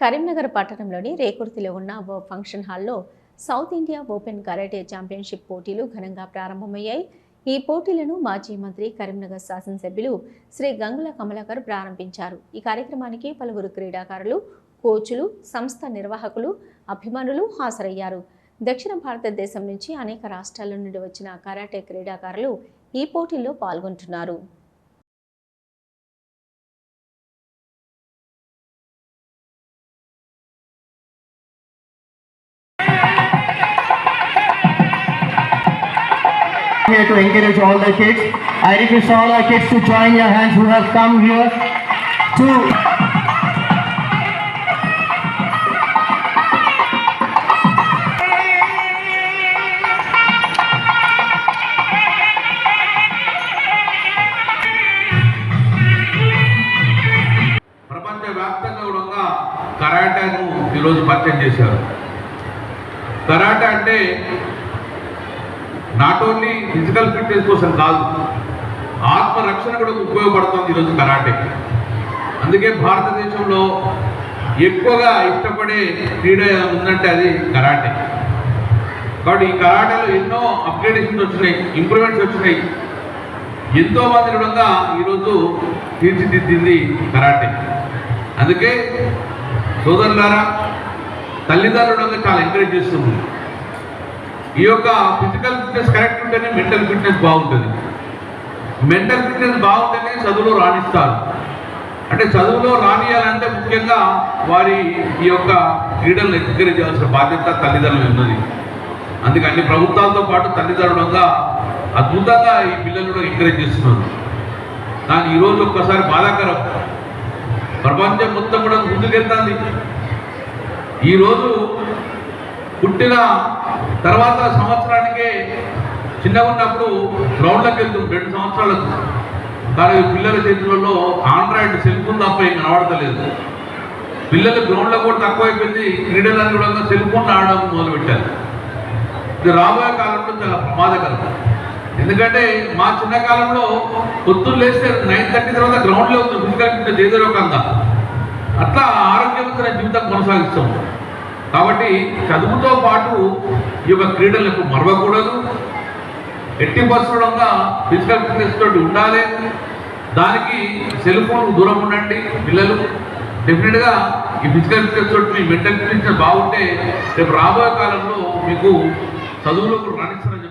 కరీంనగర్ పట్టణంలోని రేకుర్తిలో ఉన్న ఓ ఫంక్షన్ హాల్లో south India open karate championship పోటీలు ఘనంగా ప్రారంభమయ్యాయి. ఈ పోటీలను మాజీ మంత్రి కరీంనగర్ శాసనసభ్యులు శ్రీ గంగుల కమలాకర్ ప్రారంభించారు. ఈ కార్యక్రమానికి పలువురు క్రీడాకారులు కోచ్లు సంస్థ నిర్వాహకులు అభిమానులు హాజరయ్యారు. దక్షిణ భారతదేశం నుంచి అనేక రాష్ట్రాల నుండి వచ్చిన కరాటే క్రీడాకారులు ఈ పోటీల్లో పాల్గొంటున్నారు. here to encourage all the kids. I request all our kids to join your hands who have come here to ప్రపంచవ్యాప్తంగా కూడా కరాటాను ఈరోజు పరిచయం చేశారు కరాటా అంటే నాట్ ఓన్లీ ఫిజికల్ ఫిట్నెస్ కోసం కాదు ఆత్మరక్షణ కూడా ఉపయోగపడుతుంది ఈరోజు కరాటే. అందుకే భారతదేశంలో ఎక్కువగా ఇష్టపడే క్రీడ ఉందంటే అది కరాటే. కాబట్టి ఈ కరాటేలో ఎన్నో అప్గ్రేడేషన్స్ వచ్చినాయి ఇంప్రూవ్మెంట్స్ వచ్చినాయి. ఎంతో మంది కూడా ఈరోజు తీర్చిదిద్దింది కరాటే. అందుకే సోదరులారా తల్లిదండ్రులంగా చాలా ఎంకరేజ్ చేస్తుంది ఈ యొక్క ఫిజికల్ ఫిట్నెస్ కరెక్ట్ ఉంటేనే మెంటల్ ఫిట్నెస్ బాగుంటుంది. మెంటల్ ఫిట్నెస్ బాగుంటేనే చదువులో రాణిస్తారు. అంటే చదువులో రానియాలంటే ముఖ్యంగా వారి ఈ యొక్క క్రీడలను ఎంకరేజ్ చేయాల్సిన బాధ్యత తల్లిదండ్రులు ఉన్నది. అందుకే అన్ని ప్రభుత్వాలతో పాటు తల్లిదండ్రులుగా అద్భుతంగా ఈ పిల్లలు కూడా ఎంకరేజ్ చేస్తున్నారు. కానీ ఈరోజు ఒక్కసారి బాధాకరం. ప్రపంచం మొత్తం కూడా ముందుకెళ్తుంది. ఈరోజు పుట్టిన తర్వాత సంవత్సరానికే చిన్నగా ఉన్నప్పుడు గ్రౌండ్లోకి వెళ్తుంది రెండు సంవత్సరాలకు కానీ పిల్లల చేతులలో ఆండ్రాయిడ్ సెల్ ఫోన్ తప్ప ఏం కనబడతలేదు. పిల్లలు గ్రౌండ్లో కూడా తక్కువైపోయింది క్రీడలను కూడా సెల్ ఫోన్ ఆడడం మొదలుపెట్టారు. ఇది రాబోయే కాలంలో చాలా ప్రమాదకరం. ఎందుకంటే మా చిన్న కాలంలో పొద్దున్న లేస్తే నైన్ థర్టీ తర్వాత గ్రౌండ్లో ఉంది ఫిజికల్ ఫిట్నెస్ ఏదో రకంగా. అట్లా ఆరోగ్యవంతమైన జీవితం కొనసాగిస్తాం. కాబట్టి చదువుతో పాటు ఈ యొక్క క్రీడలకు మరవకూడదు. ఎట్టి పరిశ్రమంగా ఫిజికల్ ఫిట్నెస్ తోటి ఉండాలి. దానికి సెల్ ఫోన్ దూరం ఉండండి పిల్లలు. డెఫినెట్గా ఈ ఫిజికల్ ఫిట్నెస్ తోటి మీ మెంటల్ ఫిట్నెస్ బాగుంటే రేపు రాబోయే కాలంలో మీకు చదువులకు రాణించడం